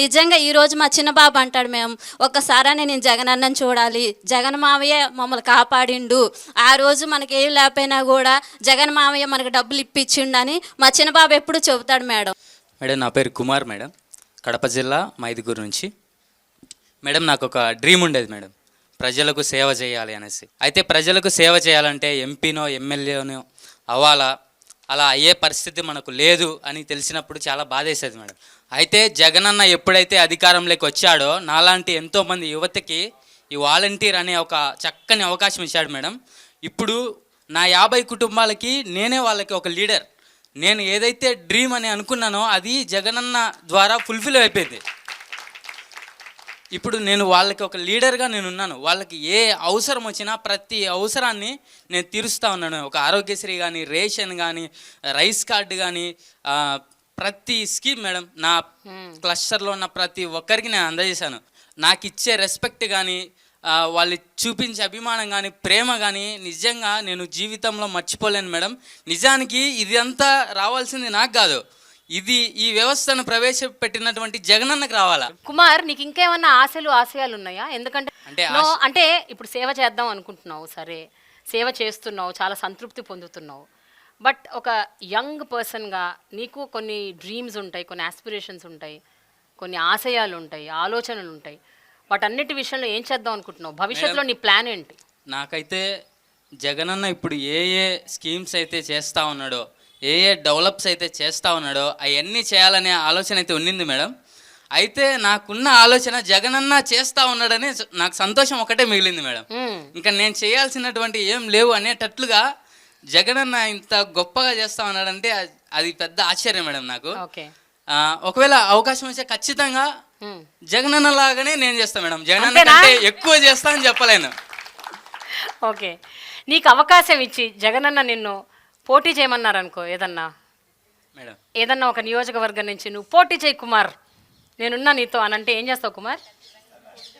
నిజంగా ఈ రోజు మా చిన్న బాబు అంటాడు మేము ఒక్కసారని నేను జగన్ అన్నని చూడాలి. జగన్ మావయ్య మమ్మల్ని కాపాడిండు. ఆ రోజు మనకి ఏం లేకపోయినా కూడా జగన్ మావయ్య మనకు డబ్బులు ఇప్పించిండని మా చిన్న బాబు ఎప్పుడు చెబుతాడు మేడం. మేడం నా పేరు కుమార్ మేడం. కడప జిల్లా మైదుగురు నుంచి. మేడం నాకు ఒక డ్రీమ్ ఉండేది మేడం. ప్రజలకు సేవ చేయాలి అనేసి. అయితే ప్రజలకు సేవ చేయాలంటే ఎంపీనో ఎమ్మెల్యేనో అవ్వాలా? అలా అయ్యే పరిస్థితి మనకు లేదు అని తెలిసినప్పుడు చాలా బాధేసేది మేడం. అయితే జగనన్న ఎప్పుడైతే అధికారంలోకి వచ్చాడో నాలాంటి ఎంతోమంది యువతకి ఈ వాలంటీర్ అనే ఒక చక్కని అవకాశం ఇచ్చాడు మేడం. ఇప్పుడు నా యాభై కుటుంబాలకి నేనే వాళ్ళకి ఒక లీడర్. నేను ఏదైతే డ్రీమ్ అని అనుకున్నానో అది జగనన్న ద్వారా ఫుల్ఫిల్ అయిపోయింది. ఇప్పుడు నేను వాళ్ళకి ఒక లీడర్గా నేను ఉన్నాను వాళ్ళకి ఏ అవసరం వచ్చినా ప్రతి అవసరాన్ని నేను తీరుస్తూ ఉన్నాను. ఒక ఆరోగ్యశ్రీ కానీ రేషన్ కానీ రైస్ కార్డు కానీ ప్రతి స్కీమ్ మేడం నా క్లస్టర్లో ఉన్న ప్రతి ఒక్కరికి నేను అందజేశాను. నాకు ఇచ్చే రెస్పెక్ట్ కానీ వాళ్ళు చూపించే అభిమానం కానీ ప్రేమ కానీ నిజంగా నేను జీవితంలో మర్చిపోలేను మేడం. నిజానికి ఇదంతా రావాల్సింది నాకు కాదు. ఇది ఈ వ్యవస్థను ప్రవేశపెట్టినటువంటి జగనన్నకు రావాలా? కుమార్ నీకు ఇంకేమన్నా ఆశలు ఆశయాలు ఉన్నాయా? ఎందుకంటే అంటే అంటే ఇప్పుడు సేవ చేద్దాం అనుకుంటున్నావు సరే. సేవ చేస్తున్నావు చాలా సంతృప్తి పొందుతున్నావు. బట్ ఒక యంగ్ పర్సన్గా నీకు కొన్ని డ్రీమ్స్ ఉంటాయి కొన్ని ఆస్పిరేషన్స్ ఉంటాయి కొన్ని ఆశయాలు ఉంటాయి ఆలోచనలు ఉంటాయి. వాటన్నిటి విషయంలో ఏం చేద్దాం అనుకుంటున్నావు? భవిష్యత్తులో నీ ప్లాన్ ఏంటి? నాకైతే జగనన్న ఇప్పుడు ఏ ఏ స్కీమ్స్ అయితే చేస్తూ ఉన్నాడో ఏ ఏ డెవలప్స్ అయితే చేస్తూ ఉన్నాడో అవన్నీ చేయాలనే ఆలోచన అయితే ఉండింది మేడం. అయితే నాకున్న ఆలోచన జగనన్న చేస్తూ ఉన్నాడనే నాకు సంతోషం ఒకటే మిగిలింది మేడం. ఇంకా నేను చేయాల్సినటువంటి ఏం లేవు అనేటట్లుగా జగనన్న ఇంత గొప్పగా చేస్తూ ఉన్నాడంటే అది- పెద్ద ఆశ్చర్యం మేడం నాకు. ఒకవేళ అవకాశం వస్తే ఖచ్చితంగా మ్మ్. జగనన్న లాగానే నేను చేస్తాను మేడం. జగనన్న? కంటే ఎక్కువ చేస్తా అని చెప్పలేను. ఓకే. నీకు అవకాశం ఇచ్చి జగనన్న నిన్ను పోటీ చేయమన్నారనుకో ఏదన్నా? మేడం. ఏదన్నా ఒక నియోజకవర్గం నుంచి నువ్వు పోటీ చేయి కుమార్. నేనున్నా నీతో అని అంటే ఏం చేస్తావు కుమార్?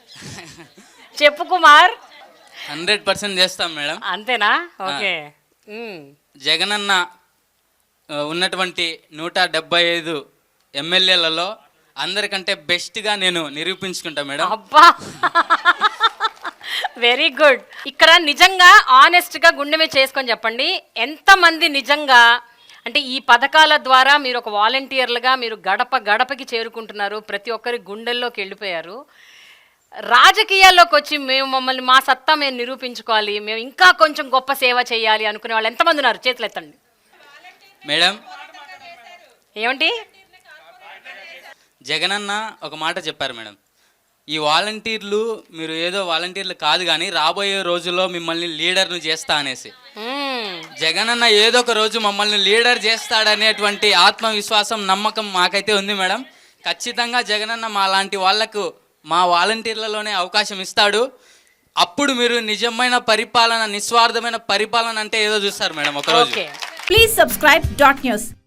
చెప్పు కుమార్. హండ్రెడ్ పర్సెంట్ చేస్తాం మేడం. అంతేనా? ఓకే. ఉమ్. జగనన్న ఆ, ఉన్నటువంటి నూట డెబ్బై ఐదు ఎమ్మెల్యేలలో అందరికంటే బెస్ట్గా నేను నిరూపించుకుంటా మేడం. అబ్బా! Very good. ఇక్కడ నిజంగా ఆనెస్ట్గా గుండె మీద చేసుకొని చెప్పండి. ఎంతమంది నిజంగా అంటే ఈ పథకాల ద్వారా మీరు ఒక వాలంటీర్లుగా మీరు గడప గడపకి చేరుకుంటున్నారు. ప్రతి ఒక్కరి గుండెల్లోకి వెళ్ళిపోయారు. రాజకీయాల్లోకి వచ్చి మేము మమ్మల్ని మా సత్తా మేము నిరూపించుకోవాలి. మేము ఇంకా కొంచెం గొప్ప సేవ చేయాలి అనుకునే వాళ్ళు ఎంతమంది ఉన్నారు? చేతులు ఎత్తండి. మేడం. ఏమండి? జగనన్న ఒక మాట చెప్పారు మేడం. ఈ వాలంటీర్లు మీరు ఏదో వాలంటీర్లు కాదు కానీ రాబోయే రోజుల్లో మిమ్మల్ని లీడర్ను చేస్తా అనేసి. మ్మ్. జగనన్న ఏదో ఒక రోజు మమ్మల్ని లీడర్ చేస్తాడనేటువంటి ఆత్మవిశ్వాసం నమ్మకం మాకైతే ఉంది మేడం. ఖచ్చితంగా జగనన్న మా లాంటి వాళ్ళకు మా వాలంటీర్లలోనే అవకాశం ఇస్తాడు. అప్పుడు మీరు నిజమైన పరిపాలన నిస్వార్థమైన పరిపాలన అంటే ఏదో చూస్తారు మేడం ఒకరోజు. Please subscribe dot news.